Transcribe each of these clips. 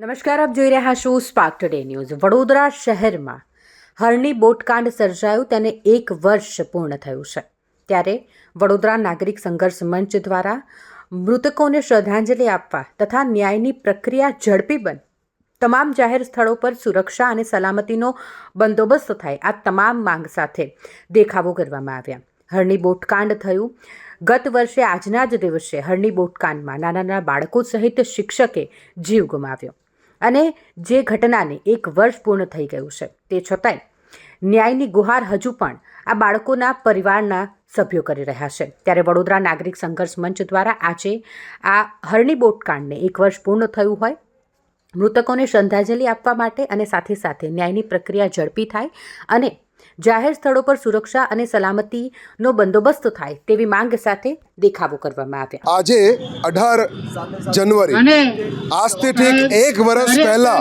નમસ્કાર, આપ જોઈ રહ્યા છો સ્પાર્ક ટુડે ન્યૂઝ વડોદરા શહેરમાં હરણી બોટકાંડ સર્જાયું, તેને એક વર્ષ પૂર્ણ થયું છે. ત્યારે વડોદરા નાગરિક સંઘર્ષ મંચ દ્વારા મૃતકોને શ્રદ્ધાંજલિ આપવા તથા ન્યાયની પ્રક્રિયા ઝડપી બન તમામ જાહેર સ્થળો પર સુરક્ષા અને સલામતીનો બંદોબસ્ત થાય, આ તમામ માંગ સાથે દેખાવો કરવામાં આવ્યા. હરણી બોટકાંડ થયું. ગત વર્ષે આજના જ દિવસે હરણી બોટકાંડમાં નાના નાના બાળકો સહિત શિક્ષકે જીવ ગુમાવ્યો. અને જે ઘટનાને એક વર્ષ પૂર્ણ થઈ ગયું છે, તે છતાંય ન્યાયની ગુહાર હજુ પણ આ બાળકોના પરિવારના સભ્યો કરી રહ્યા છે. ત્યારે વડોદરા નાગરિક સંઘર્ષ મંચ દ્વારા આજે આ હરણી બોટકાંડને એક વર્ષ પૂર્ણ થયું હોય, મૃતકોને શ્રદ્ધાંજલિ આપવા માટે અને સાથે સાથે ન્યાયની પ્રક્રિયા ઝડપી થાય અને જાહેર સ્થળો પર સુરક્ષા અને સલામતીનો બંદોબસ્ત થાય તેવી માંગ સાથે દેખાવો કરવામાં આવ્યા. આજે અઢાર જનવરી અને આજથી ઠીક એક વર્ષ પહેલા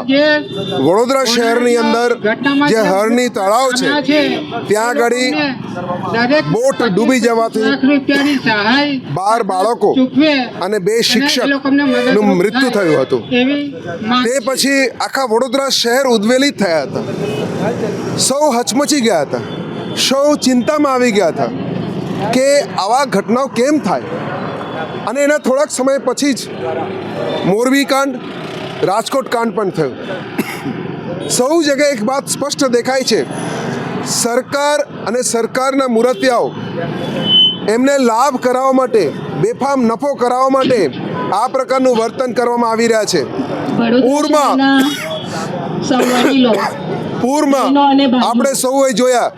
વડોદરા શહેરની અંદર જે હરની તળાવ છે ત્યાં આગળ બોટ ડૂબી જવાથી બાર બાળકો અને બે શિક્ષકનું મૃત્યુ થયું હતું. તે પછી આખા વડોદરા શહેર ઉદ્વેલિત થયા હતા. સૌ હચમચી ગયા હતા. સૌ ચિંતામાં આવી ગયા હતા. કે આવા ઘટનાઓ કેમ થાય? અને એના થોડાક સમય પછી જ મોરબી કાંડ રાજકોટ કાંડ પણ થયું. સૌ જગ્યાએ એક વાત સ્પષ્ટ દેખાય છે. સરકાર અને સરકારના મૂર્તિયાઓ એમને લાભ કરાવવા માટે બેફામ નફો કરાવવા માટે આ પ્રકારનું વર્તન કરવામાં આવી રહ્યા છે. પૂરમાં પૂરમાં. આપણે સૌએ જોયા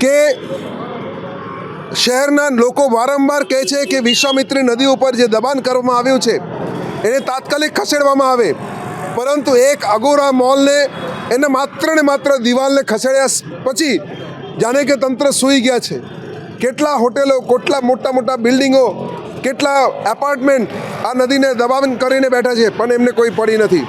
કે શહેરના લોકો વારંવાર કહે છે કે વિશ્વામિત્રી નદી ઉપર જે દબાણ કરવામાં આવ્યું છે, એને તાત્કાલિક ખસેડવામાં આવે. પરંતુ એક અગોરા મોલને, એને માત્ર ને માત્ર દિવાલને ખસેડ્યા પછી જાણે કે તંત્ર સૂઈ ગયા છે. કેટલા હોટેલો, કેટલા મોટા મોટા બિલ્ડિંગો, કેટલા એપાર્ટમેન્ટ આ નદીને દબાણ કરીને બેઠા છે, પણ એમને કોઈ પડી નથી.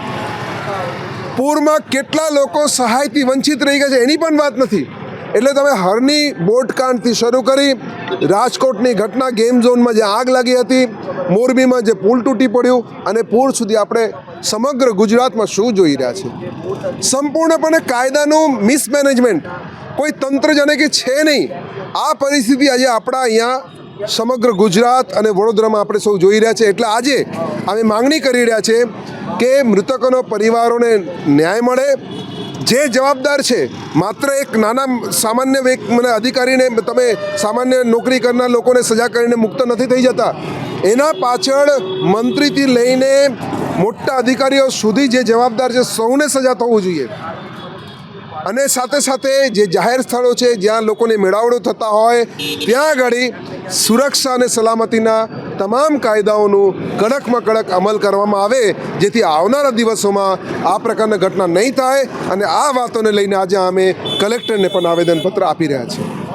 પૂરમાં કેટલા લોકો સહાયથી વંચિત રહી ગયા છે, એની પણ વાત નથી. એટલે તમે હરની બોટકાંડથી શરૂ કરી રાજકોટની ઘટના ગેમ ઝોનમાં જે આગ લાગી હતી, મોરબીમાં જે પુલ તૂટી પડ્યું અને પૂર સુધી આપણે સમગ્ર ગુજરાતમાં શું જોઈ રહ્યા છે સંપૂર્ણપણે કાયદાનું મિસમેનેજમેન્ટ કોઈ તંત્ર જાણે કે છે નહીં. આ પરિસ્થિતિ આજે આપણા અહીંયા સમગ્ર ગુજરાત અને વડોદરામાં આપણે સૌ જોઈ રહ્યા છે એટલે આજે અમે માંગણી કરી રહ્યા છે કે મૃતકોનો પરિવારોને ન્યાય મળે જે જવાબદાર છે, માત્ર એક નાના સામાન્ય મને અધિકારીને તમે સામાન્ય નોકરી કરનાર લોકોને સજા કરીને મુક્ત નથી થઈ જતા. એના પાછળ મંત્રીથી લઈને મોટા અધિકારીઓ સુધી જે જવાબદાર છે, સૌને સજા થવું જોઈએ. અને સાથે સાથે જે જાહેર સ્થળો છે, જ્યાં લોકોને મેળાવડો થતા હોય, ત્યાં આગળ સુરક્ષા અને સલામતીના તમામ કાયદાઓનું કડકમાં કડક અમલ કરવામાં આવે, જેથી આવનારા દિવસોમાં આ પ્રકારના ઘટના નહીં થાય અને આ વાતોને લઈને આજે અમે કલેક્ટરને પણ આવેદનપત્ર આપી રહ્યા છીએ.